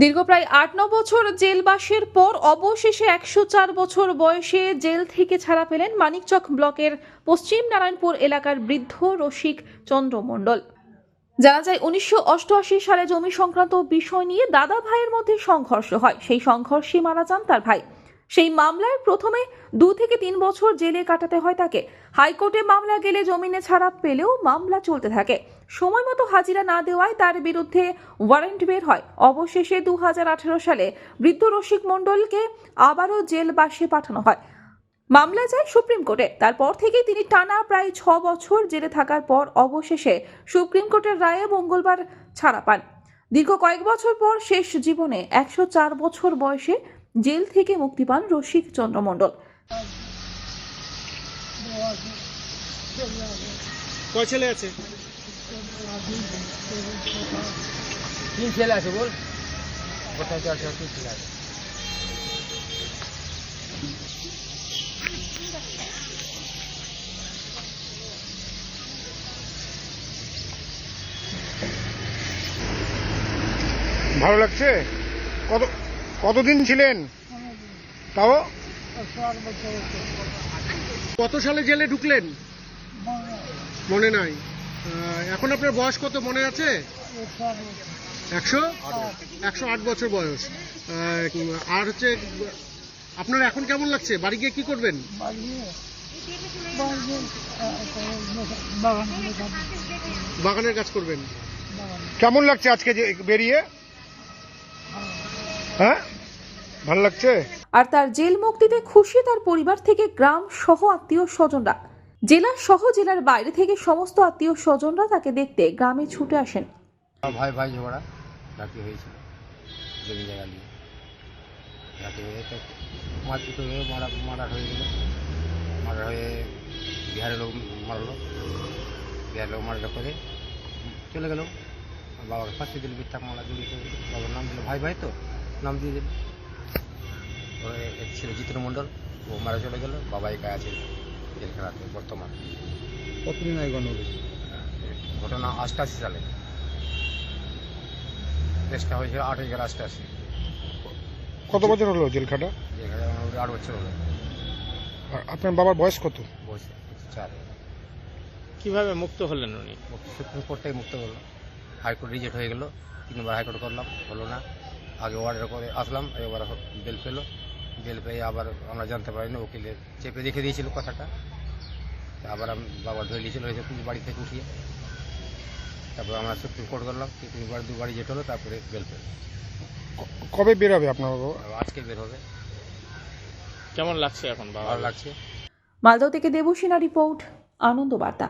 দীর্ঘ প্রায় আট, ন বছর জেলবাসের পর অবশেষে একশো চার বছর বয়সে জেল থেকে ছাড়া পেলেন মানিকচক ব্লকের পশ্চিম নারায়ণপুর এলাকার বৃদ্ধ রসিক চন্দ্রমণ্ডল। জানা যায়, উনিশশো অষ্টআশি সালে জমি সংক্রান্ত বিষয় নিয়ে দাদা ভাইয়ের মধ্যে সংঘর্ষ হয়। সেই সংঘর্ষে মারা যান তার ভাই। সেই মামলায় প্রথমে দু থেকে তিন বছর জেলে কাটাতে হয় তাকে। হাইকোর্টে মামলা গেলে জমিনে ছাড়া পেলেও মামলা চলতে থাকে। সময় মতো হাজিরা না দেওয়ায় তার বিরুদ্ধে ওয়ারেন্ট বের হয়। অবশেষে দুহাজার আঠারো সালে বৃদ্ধ রসিক মণ্ডলকে আবারও জেলবাসে পাঠানো হয়। মামলা যায় সুপ্রিম কোর্টে। তারপর থেকে তিনি টানা প্রায় ছ বছর জেলে থাকার পর অবশেষে সুপ্রিম কোর্টের রায়ে মঙ্গলবার ছাড়া পান। দীর্ঘ কয়েক বছর পর শেষ জীবনে একশো চার বছর বয়সে জেল থেকে মুক্তি পান রসিক চন্দ্র মণ্ডল। কয় ছেলে আছে? তিন ছেলে আছে বল। কোথায় আছে তিন ছেলে আছে। ভালো লাগছে? কত কতদিন ছিলেন? তাও? কত সালে জেলে ঢুকলেন? মনে নাই। এখন আপনার বয়স কত মনে আছে? একশো? একশো আট বছর বয়স। আর হচ্ছে আপনার এখন কেমন লাগছে? বাড়ি গিয়ে কি করবেন? বাগানের কাজ করবেন। কেমন লাগছে আজকে যে বেরিয়ে? হ্যাঁ? ভালো লাগছে? আর তার জেল মুক্তিতে খুশি তার পরিবার থেকে গ্রাম সহ আত্মীয় স্বজনরা। জেলা সহ জেলার বাইরে থেকে সমস্ত আত্মীয় স্বজনরা তাকে দেখতে গ্রামে ছুটে আসেন। ভাই ভাই ঝগড়া রাতে হয়েছিল জমি জায়গা নিয়ে। রাতে হয়ে তো মারপিট হয়ে মারা মার্ডার হয়ে গেল। মার্ডার হয়ে বিহারের লোক মারলো। বিহারের লোক মার্ডার করে চলে গেল। বাবাকে ফাঁসি দিল মিথ্যা মামলা জড়িয়ে বাবার নাম দিল ভাই ভাই তো? নাম দিয়ে দিল। ছিল জিতেন মণ্ডল ও মারা চলে গেল। বাবা একা আছে জেলখানাতে বর্তমান। কতদিন আগে গণ ঘটনা অষ্টাশি সালে। কেসটা হয়েছিল আট এগারো অষ্টাশি। কত বছর হলো জেল খাটা আট বছর হলো। আর আপনার বাবার বয়স কত? বয়স চার। কীভাবে মুক্ত হলেন উনি? মুক্ত সুপ্রিম কোর্ট থেকে মুক্ত করল। হাইকোর্ট রিজেক্ট হয়ে গেলো। তিনবার হাইকোর্ট করলাম হলো না। আগে অর্ডার করে আসলাম এবার বেল পেল। বেল পেয়ে আবার আমরা জানতে পারিনি উকিলের চেপে রেখে দিয়েছিল কথাটা। তা আবার আমি বাবা ধরে নিয়েছিল হয়েছে পুলিশ বাড়ি থেকে উঠিয়ে। তারপরে আমরা সুপ্রিম কোর্ট করলাম তিনবার দুবার রিজেক্ট হলো তারপরে বেল পেল কবে বেরোবে আপনার বাবা? আজকে বের হবে। কেমন লাগছে এখন বাবা? ভালো লাগছে। মালদহ থেকে দেবসেনা রিপোর্ট আনন্দ বার্তা।